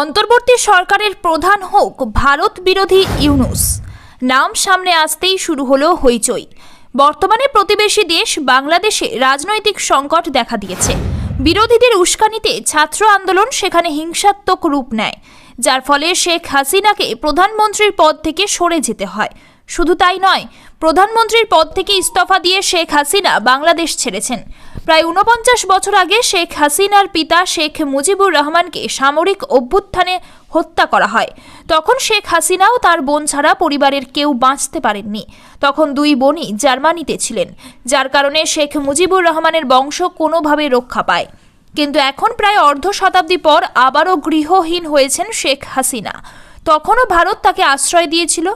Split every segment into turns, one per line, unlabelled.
অন্তর্বর্তী সরকারের প্রধান হোক ভারত বিরোধী ইউনুস। নাম সামনে আসতেই শুরু হলো হইচই। বর্তমানে প্রতিবেশী দেশ বাংলাদেশে রাজনৈতিক সংকট দেখা দিয়েছে। বিরোধীদের উস্কানিতে ছাত্র আন্দোলন সেখানে হিংসাত্মক রূপ নেয়। যার ফলে শেখ হাসিনাকে প্রধানমন্ত্রীর পদ থেকে সরে যেতে হয়। শুধু তাই নয়, প্রধানমন্ত্রীর পদ থেকে ইস্তফা দিয়ে শেখ হাসিনা বাংলাদেশ ছেড়েছেন। প্রায় উনপঞ্চাশ বছর আগে শেখ হাসিনার পিতা শেখ মুজিবুর রহমানকে সামরিক অভ্যুত্থানে হত্যা করা হয়। তখন শেখ হাসিনাও তার বোন ছাড়া পরিবারের কেউ বাঁচতে পারেননি। তখন দুই বোনই জার্মানিতে ছিলেন, যার কারণে শেখ মুজিবুর রহমানের বংশ কোনোভাবে রক্ষা পায়। কিন্তু এখন প্রায় অর্ধ শতাব্দী পর আবারও গৃহহীন হয়েছেন শেখ হাসিনা। তখনও ভারত তাকে আশ্রয় দিয়েছিল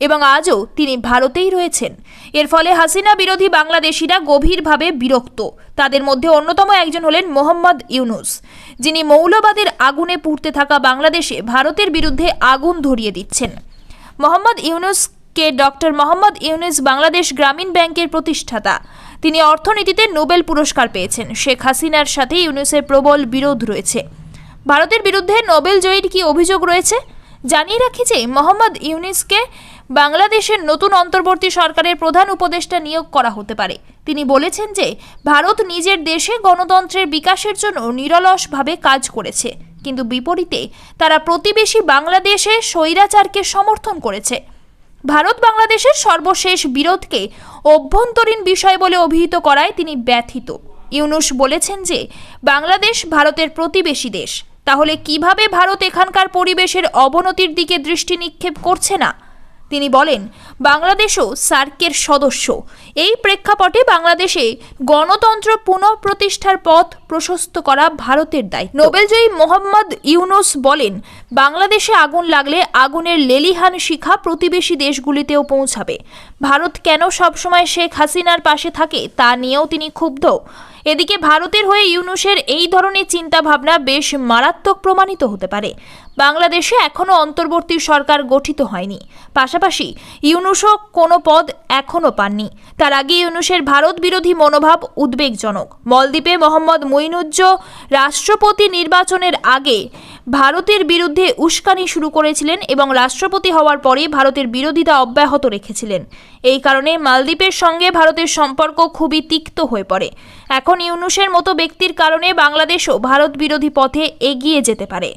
এবং আজও তিনি ভারতেই রয়েছেন। এর ফলে হাসিনা বিরোধী বাংলাদেশিরা গভীরভাবে বিরক্ত। তাদের মধ্যে অন্যতম একজন হলেন মোহাম্মদ ইউনুস, যিনি মৌলবাদের আগুনে পুড়তে থাকা বাংলাদেশে ভারতের বিরুদ্ধে আগুন ধরিয়ে দিচ্ছেন। মোহাম্মদ ইউনুসকে ডক্টর মোহাম্মদ ইউনুস বাংলাদেশ গ্রামীণ ব্যাংকের প্রতিষ্ঠাতা। তিনি অর্থনীতিতে নোবেল পুরস্কার পেয়েছেন। শেখ হাসিনার সাথে ইউনুসের প্রবল বিরোধ রয়েছে। ভারতের বিরুদ্ধে নোবেল জয়ীর কি অভিযোগ রয়েছে? জানিয়ে রাখি যে মোহাম্মদ ইউনিসকে বাংলাদেশের নতুন অন্তর্বর্তী সরকারের প্রধান উপদেষ্টা নিয়োগ করা হতে পারে। তিনি বলেছেন যে ভারত নিজের দেশে গণতন্ত্রের বিকাশের জন্য নিরলসভাবে কাজ করেছে, কিন্তু বিপরীতে তারা প্রতিবেশী বাংলাদেশে স্বৈরাচারকে সমর্থন করেছে। ভারত বাংলাদেশের সর্বশেষ বিরোধকে অভ্যন্তরীণ বিষয় বলে অভিহিত করায় তিনি ব্যথিত। ইউনুস বলেছেন যে বাংলাদেশ ভারতের প্রতিবেশী দেশ। তাহলে কীভাবে ভারত এখানকার পরিবেশের অবনতির দিকে দৃষ্টি নিক্ষেপ করছে না? তিনি বলেন বাংলাদেশও সার্কের সদস্য। এই প্রেক্ষাপটে বাংলাদেশে গণতন্ত্র পুনঃপ্রতিষ্ঠার পথ প্রশস্ত করা ভারতের দায় নোবেলজয়ী মোহাম্মদ ইউনুস বলেন, বাংলাদেশে আগুন লাগলে আগুনের লেলিহান শিখা প্রতিবেশী দেশগুলিতেও পৌঁছাবে। ভারত কেন সবসময় শেখ হাসিনার পাশে থাকে তা নিয়েও তিনি ক্ষুব্ধ। এদিকে ভারতের হয়ে ইউনুসের এই ধরনের চিন্তাভাবনা বেশ মারাত্মক প্রমাণিত হতে পারে। বাংলাদেশে এখনও অন্তর্বর্তী সরকার গঠিত হয়নি। পাশাপাশি ইউনুসও কোনো পদ এখনও পাননি। তার আগে ইউনুসের ভারত বিরোধী মনোভাব উদ্বেগজনক। মলদ্বীপে মোহাম্মদ মইনুজ্জ রাষ্ট্রপতি নির্বাচনের আগে ভারতের বিরুদ্ধে উস্কানি শুরু করেছিলেন এবং রাষ্ট্রপতি হওয়ার পরে ভারতের বিরোধিতা অব্যাহত রেখেছিলেন। এই কারণে মালদ্বীপের সঙ্গে ভারতের সম্পর্ক খুবই তিক্ত হয়ে পড়ে। এখন ইউনুসের মতো ব্যক্তির কারণে বাংলাদেশও ভারত বিরোধী পথে এগিয়ে যেতে পারে।